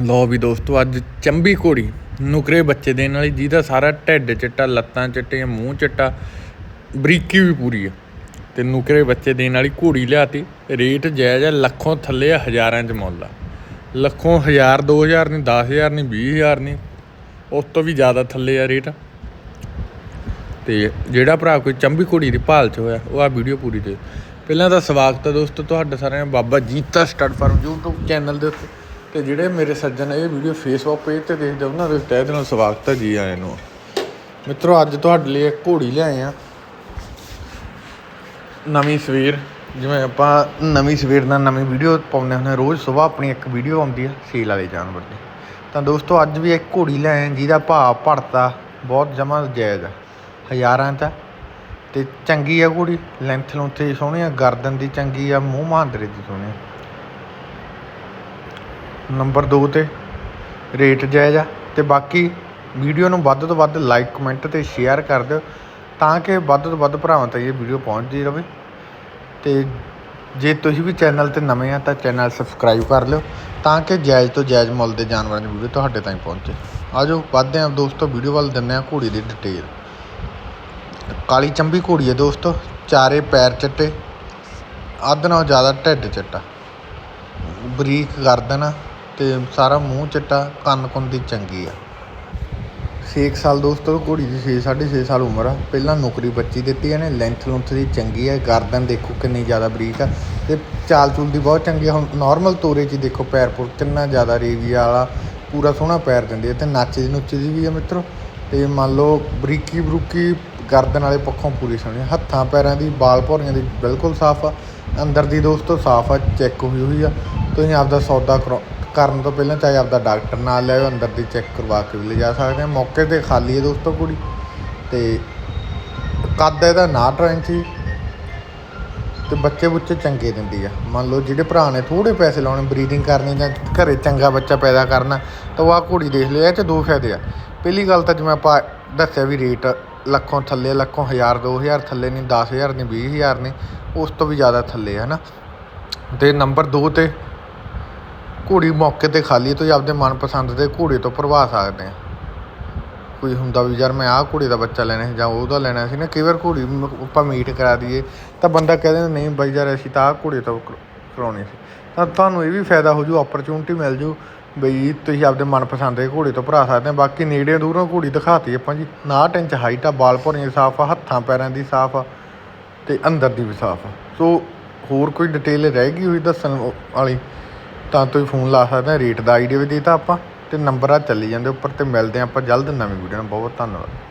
ਲੋ ਵੀ ਦੋਸਤੋ, ਅੱਜ ਚੰਬੀ ਘੋੜੀ ਨੁਕਰੇ ਬੱਚੇ ਦੇਣ ਵਾਲੀ, ਜਿਹਦਾ ਸਾਰਾ ਢਿੱਡ ਚਿੱਟਾ, ਲੱਤਾਂ ਚਿੱਟੀਆਂ, ਮੂੰਹ ਚਿੱਟਾ, ਬਰੀਕੀ ਵੀ ਪੂਰੀ ਆ। ਤੇ ਨੁਕਰੇ ਬੱਚੇ ਦੇਣ ਵਾਲੀ ਘੋੜੀ ਲਿਆਤੀ, ਰੇਟ ਜਾਇਜ਼ ਆ, ਲੱਖੋਂ ਥੱਲੇ ਆ, ਹਜ਼ਾਰਾਂ ਚ ਮੁੱਲ ਆ। ਲੱਖੋਂ ਹਜ਼ਾਰ 2000 ਨਹੀਂ 10000 ਨਹੀਂ 20000 ਨਹੀਂ, ਉਸ ਤੋਂ ਵੀ ਜ਼ਿਆਦਾ ਥੱਲੇ ਆ ਰੇਟ। ਤੇ ਜਿਹੜਾ ਭਰਾ ਕੋਈ ਚੰਬੀ ਘੋੜੀ ਦੀ ਭਾਲ ਚ ਹੋਇਆ, ਉਹ ਆ ਵੀਡੀਓ ਪੂਰੀ ਦੇ। ਪਹਿਲਾਂ ਤਾਂ ਸਵਾਗਤ ਹੈ ਦੋਸਤੋ ਤੁਹਾਡਾ ਸਾਰਿਆਂ ਦਾ, Baba Jita stud farm YouTube channel ਦੇ ਉੱਤੇ। ਤੇ ਜਿਹੜੇ ਮੇਰੇ ਸੱਜਣ ਇਹ ਵੀਡੀਓ ਫੇਸਬੁੱਕ ਪੇਜ ਤੇ ਦੇਖਦੇ ਉਹਨਾਂ ਦੇ ਤਹਿ ਦਿਲੋਂ ਸਵਾਗਤ ਹੈ ਜੀ ਆਇਆਂ ਨੂੰ। ਮਿੱਤਰੋ, ਅੱਜ ਤੁਹਾਡੇ ਲਈ ਇੱਕ ਘੋੜੀ ਲਿਆਏ ਆ। ਨਵੀਂ ਸਵੇਰ, ਜਿਵੇਂ ਆਪਾਂ ਨਵੀਂ ਸਵੇਰ ਨਾਲ ਨਵੀਂ ਵੀਡੀਓ ਪਾਉਂਦੇ ਹੁੰਦੇ ਹਾਂ ਰੋਜ਼ ਸਵੇਰ ਆਪਣੀ ਇੱਕ ਵੀਡੀਓ ਆਉਂਦੀ ਹੈ ਸੇਲ ਵਾਲੇ ਜਾਨਵਰ ਦੀ। ਤਾਂ ਦੋਸਤੋ, ਅੱਜ ਵੀ ਇੱਕ ਘੋੜੀ ਲਿਆਏ ਜਿਹਦਾ ਭਾਅ ਭੜਤਾ, ਬਹੁਤ ਜਮਾ ਜਾਇਜ਼ ਆ। ਹਜ਼ਾਰਾਂ ਚ ਆ। ਤੇ ਚੰਗੀ ਆ ਘੋੜੀ ਲੈਂਥ ਲੁੰਥ ਸੋਹਣੀ ਆ, ਗਰਦਨ ਦੀ ਚੰਗੀ ਆ, ਮੂੰਹ ਮਾਂਦਰੇ ਦੀ ਸੋਹਣੀ ਆ। ਨੰਬਰ ਦੋ ਤੇ ਰੇਟ ਜਾਇਜ਼ ਆ ਅਤੇ ਬਾਕੀ ਵੀਡੀਓ ਨੂੰ ਵੱਧ ਤੋਂ ਵੱਧ ਲਾਈਕ, ਕਮੈਂਟ ਅਤੇ ਸ਼ੇਅਰ ਕਰ ਦਿਓ ਤਾਂ ਕਿ ਵੱਧ ਤੋਂ ਵੱਧ ਭਰਾਵਾਂ ਤੱਕ ਇਹ ਵੀਡੀਓ ਪਹੁੰਚਦੀ ਰਹੇ ਅਤੇ ਜੇ ਤੁਸੀਂ ਵੀ ਚੈਨਲ ਤੇ ਨਵੇਂ ਆ ਤਾਂ ਚੈਨਲ ਸਬਸਕ੍ਰਾਈਬ ਕਰ ਲਿਓ ਤਾਂ ਕਿ ਜਾਇਜ਼ ਤੋਂ ਜਾਇਜ਼ ਮੁੱਲ ਦੇ ਜਾਨਵਰਾਂ ਦੀ ਵੀਡੀਓ ਤੁਹਾਡੇ ਤਾਈਂ ਪਹੁੰਚੇ। ਆਜੋ, ਵੱਧਦੇ ਹਾਂ ਦੋਸਤੋ ਵੀਡੀਓ ਵੱਲ, ਦਿੰਦੇ ਹਾਂ ਘੋੜੀ ਦੀ ਡਿਟੇਲ ਕਾਲੀ ਚੰਬੀ ਘੋੜੀ ਹੈ ਦੋਸਤੋ, ਚਾਰੇ ਪੈਰ ਚਿੱਟੇ, ਅੱਧ ਨਾਲੋਂ ਜ਼ਿਆਦਾ ਢਿੱਡ ਚਿੱਟਾ। ਬਰੀਕ ਗਰਦਨ ਆ। ਤੇ ਸਾਰਾ ਮੂੰਹ ਚਿੱਟਾ, ਕੰਨ ਕੁੰਨ ਦੀ ਚੰਗੀ ਆ। 6 ਸਾਲ ਦੋਸਤੋ, ਘੋੜੀ ਦੀ 6 6.5 ਸਾਲ ਉਮਰ ਆ। ਪਹਿਲਾਂ ਨੌਕਰੀ ਬੱਚੀ ਦਿੱਤੀ ਇਹਨੇ ਲੈਂਥ ਲੁੰਥ ਦੀ ਚੰਗੀ ਆ। ਗਰਦਨ ਦੇਖੋ ਕਿੰਨੀ ਜ਼ਿਆਦਾ ਬਰੀਕ ਆ। ਤੇ ਚਾਲ ਚੂਲ ਦੀ ਬਹੁਤ ਚੰਗੀ ਆ। ਹੁਣ ਨਾਰਮਲ ਤੋਰੇ 'ਚ ਦੇਖੋ ਪੈਰ ਪੁਰ ਕਿੰਨਾ ਜ਼ਿਆਦਾ ਰੇਵੀਆ ਵਾਲਾ, ਪੂਰਾ ਸੋਹਣਾ ਪੈਰ ਦਿੰਦੇ ਹੈ ਤੇ ਨੱਚਦੀ ਨੁੱਚਦੀ ਵੀ ਆ ਮਿੱਤਰੋ। ਤੇ ਮੰਨ ਲਓ ਬਰੀਕੀ ਬਰੂਕੀ ਗਰਦਨ ਵਾਲੇ ਪੱਖੋਂ ਪੂਰੀ ਸੋਹਣੀ ਹੱਥਾਂ, ਪੈਰਾਂ ਦੀ, ਬਾਲ ਭੌਰੀਆਂ ਦੀ ਬਿਲਕੁਲ ਸਾਫ਼ ਆ। ਅੰਦਰ ਦੀ ਦੋਸਤੋ ਸਾਫ਼ ਆ ਚੈੱਕ ਹੋਈ ਹੋਈ ਆ। ਤੁਸੀਂ ਆਪਦਾ ਸੌਦਾ ਕਰੋ ਕਰਨ ਤੋਂ ਪਹਿਲਾਂ ਚਾਹੇ ਆਪਦਾ ਡਾਕਟਰ ਨਾਲ ਲਿਆਓ, ਅੰਦਰ ਦੀ ਚੈੱਕ ਕਰਵਾ ਕੇ ਵੀ ਲਿਜਾ ਸਕਦੇ ਆ ਮੌਕੇ ਤੇ ਖਾਲੀ ਹੈ ਦੋਸਤੋ ਕੁੜੀ। ਤੇ ਕੱਦ ਇਹਦਾ 59 ਇੰਚੀ ਤੇ ਬੱਚੇ ਬੁੱਚੇ ਚੰਗੇ ਦਿੰਦੀ ਆ। ਮੰਨ ਲਓ ਜਿਹੜੇ ਭਰਾ ਨੇ ਥੋੜੇ ਪੈਸੇ ਲਾਉਣੇ ਬਰੀਡਿੰਗ ਕਰਨੀ ਜਾਂ ਘਰੇ ਚੰਗਾ ਬੱਚਾ ਪੈਦਾ ਕਰਨਾ, ਤਾਂ ਉਹ ਆ ਘੋੜੀ ਦੇਖ ਲਿਆ ਇਹ ਦੋ ਫਾਇਦੇ ਆ। ਪਹਿਲੀ ਗੱਲ ਤਾਂ ਜਿਵੇਂ ਆਪਾਂ ਦੱਸਿਆ ਵੀ ਰੇਟ ਲੱਖੋਂ ਥੱਲੇ, ਲੱਖੋਂ ਹਜ਼ਾਰ, ਦੋ ਹਜ਼ਾਰ ਥੱਲੇ ਨਹੀਂ 10000 ਨਹੀਂ 20000 ਨਹੀਂ, ਉਸ ਤੋਂ ਵੀ ਜ਼ਿਆਦਾ ਥੱਲੇ ਹੈ ਨਾ ਤੇ ਨੰਬਰ 2 ਤੇ ਘੋੜੀ ਮੌਕੇ ਤੇ ਖਾਲੀ ਹੈ ਤੁਸੀਂ ਆਪਦੇ ਮਨਪਸੰਦ ਦੇ ਘੋੜੇ ਤੋਂ ਭਰਵਾ ਸਕਦੇ ਆ। ਕੋਈ ਹੁੰਦਾ ਵੀ ਯਾਰ ਮੈਂ ਆਹ ਘੋੜੇ ਦਾ ਬੱਚਾ ਲੈਣਾ ਸੀ ਜਾਂ ਉਹਦਾ ਲੈਣਾ ਸੀ ਨਾ ਕਈ ਵਾਰ ਘੋੜੀ ਆਪਾਂ ਮੀਟ ਕਰਾ ਦਈਏ, ਤਾਂ ਬੰਦਾ ਕਹਿ ਦਿੰਦਾ, ਨਹੀਂ ਬਾਈ ਯਾਰ, ਅਸੀਂ ਤਾਂ ਆਹ ਘੋੜੇ ਤੋਂ ਕਰਾਉਣੀ ਸੀ। ਤਾਂ ਤੁਹਾਨੂੰ ਇਹ ਵੀ ਫਾਇਦਾ ਹੋ ਜੂ ਓਪਰਚੁਨਿਟੀ ਮਿਲ ਜੂ ਬਈ ਤੁਸੀਂ ਆਪਦੇ ਮਨਪਸੰਦ ਦੇ ਘੋੜੇ ਤੋਂ ਭਰਾ ਸਕਦੇ ਆ। ਬਾਕੀ ਨੇੜੇ ਦੂਰੋਂ ਘੋੜੀ ਦਿਖਾਤੀ ਆਪਾਂ ਜੀ 59 ਇੰਚ ਹਾਈਟ ਆ, ਬਾਲ ਭੋਰੀਆਂ ਸਾਫ਼ ਆ, ਹੱਥਾਂ ਪੈਰਾਂ ਦੀ ਸਾਫ਼ ਆ ਤੇ ਅੰਦਰ ਦੀ ਵੀ ਸਾਫ਼ ਆ। ਸੋ ਹੋਰ ਕੋਈ ਡਿਟੇਲ ਰਹਿ ਗਈ ਹੋਈ ਦੱਸਣ ਵਾਲੀ? ਤਾਂ ਤੁਸੀਂ ਫੋਨ ਲਾ ਸਕਦੇ ਆ ਰੇਟ ਦਾ ਆਈਡੀਆ ਵੀ ਦੇਤਾ ਆਪਾਂ ਅਤੇ ਨੰਬਰ ਆ ਚੱਲੀ ਜਾਂਦੇ ਉੱਪਰ ਅਤੇ ਮਿਲਦੇ ਹਾਂ ਆਪਾਂ ਜਲਦ ਨਵੀਂ ਵੀਡੀਓ ਨਾਲ। ਬਹੁਤ ਬਹੁਤ ਧੰਨਵਾਦ।